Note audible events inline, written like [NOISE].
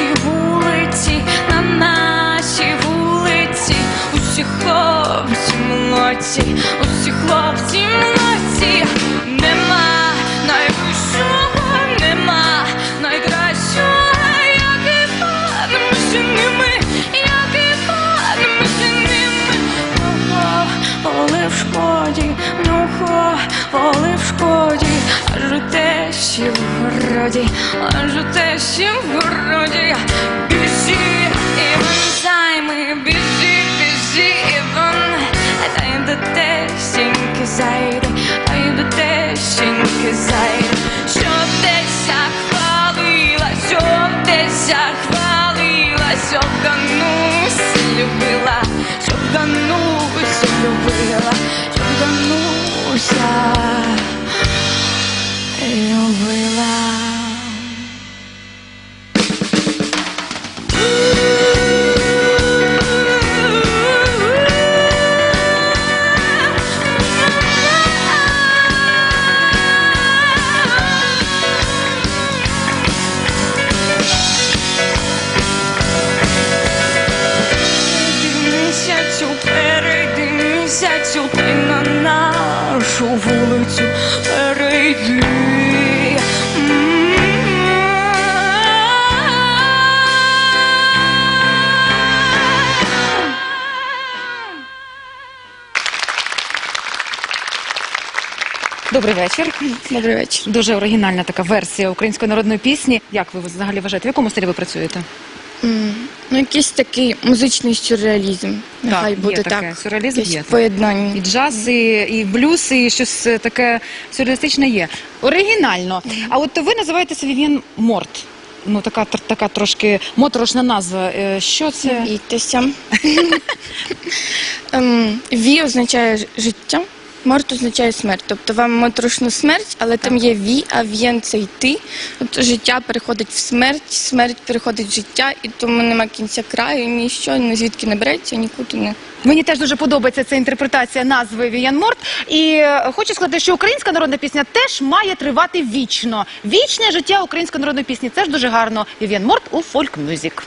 нашій вулиці, на наші вулиці, усі хлопці молодці, усі хлопці молодці коли в ну коли в шкоді, аж у те ще в городі, аж у те ще в городі. Біжи, Іван, займи, біжи, біжи, Іван, та й до тещеньки зайди, та й до тещеньки зайди, що десь хвалила, що десь хвалила, що ганусь любила, що ганусь любила, що гануся любила. Добрий вечір. Добрий вечір. Дуже оригінальна така версія української народної пісні. Як ви взагалі вважаєте? В якому стилі ви працюєте? М, Ну, якийсь такий музичний сюрреалізм. Нехай буде таке. так. Сюрреалізм Якесь є. І поєднання. джаз, і, і блюз, і щось таке сюрреалістичне є. Оригінально. А от ви називаєтеся Вів'єн Морт. Ну, така, тр- така трошки моторошна назва. Е, Що це? Бійтеся. [LAUGHS] Ем, Ві означає життя, морт означає смерть. Тобто вам моторошну смерть, але там є ві, а в'єн це йти. Тобто життя переходить в смерть, смерть переходить в життя, і тому нема кінця краю, ніщо ні звідки не береться, нікуди не. Мені теж дуже подобається ця інтерпретація назви Вів'ян Морт. І е, хочу сказати, що українська народна пісня теж має тривати вічно. Вічне життя української народної пісні. Це ж дуже гарно. Вів'ян Морт у фольк-мюзик.